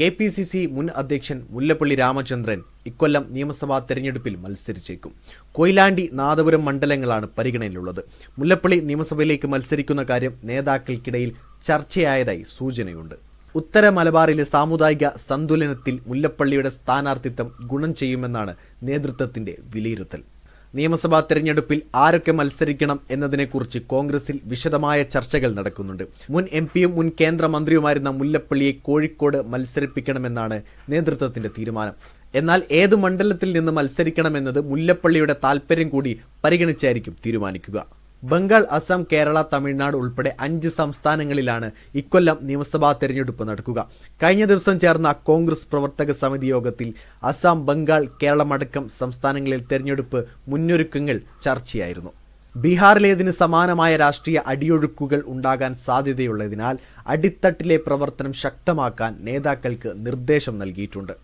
K P C C മുൻ അധ്യക്ഷൻ മുല്ലപ്പള്ളി രാമചന്ദ്രൻ ഇക്കൊല്ലം നിയമസഭാ തെരഞ്ഞെടുപ്പിൽ മത്സരിച്ചേക്കും. കൊയിലാണ്ടി നാദപുരം മണ്ഡലങ്ങളാണ് പരിഗണനയിലുള്ളത്. മുല്ലപ്പള്ളി നിയമസഭയിലേക്ക് മത്സരിക്കുന്ന കാര്യം നേതാക്കൾക്കിടയിൽ ചർച്ചയായതായി സൂചനയുണ്ട്. ഉത്തര മലബാറിലെ സാമുദായിക സന്തുലനത്തിൽ മുല്ലപ്പള്ളിയുടെ സ്ഥാനാർത്ഥിത്വം ഗുണം ചെയ്യുമെന്നാണ് നേതൃത്വത്തിന്റെ വിലയിരുത്തൽ. നിയമസഭാ തെരഞ്ഞെടുപ്പിൽ ആരൊക്കെ മത്സരിക്കണം എന്നതിനെക്കുറിച്ച് കോൺഗ്രസിൽ വിശദമായ ചർച്ചകൾ നടക്കുന്നുണ്ട്. മുൻ എം പിയും മുൻ കേന്ദ്രമന്ത്രിയുമായിരുന്ന മുല്ലപ്പള്ളിയെ കോഴിക്കോട് മത്സരിപ്പിക്കണമെന്നാണ് നേതൃത്വത്തിന്റെ തീരുമാനം. എന്നാൽ ഏത് മണ്ഡലത്തിൽ നിന്ന് മത്സരിക്കണമെന്നത് മുല്ലപ്പള്ളിയുടെ താൽപ്പര്യം കൂടി പരിഗണിച്ചായിരിക്കും തീരുമാനിക്കുക. ബംഗാൾ അസം കേരള തമിഴ്നാട് ഉൾപ്പെടെ അഞ്ച് സംസ്ഥാനങ്ങളിലാണ് ഇക്കൊല്ലം നിയമസഭാ തെരഞ്ഞെടുപ്പ് നടക്കുക. കഴിഞ്ഞ ദിവസം ചേർന്ന കോൺഗ്രസ് പ്രവർത്തക സമിതി യോഗത്തിൽ അസം ബംഗാൾ കേരളമടക്കം സംസ്ഥാനങ്ങളിൽ തെരഞ്ഞെടുപ്പ് മുന്നൊരുക്കങ്ങൾ ചർച്ചയായിരുന്നു. ബീഹാറിലേതിന് സമാനമായ രാഷ്ട്രീയ അടിയൊഴുക്കുകൾ ഉണ്ടാകാൻ സാധ്യതയുള്ളതിനാൽ അടിത്തട്ടിലെ പ്രവർത്തനം ശക്തമാക്കാൻ നേതാക്കൾക്ക് നിർദ്ദേശം നൽകിയിട്ടുണ്ട്.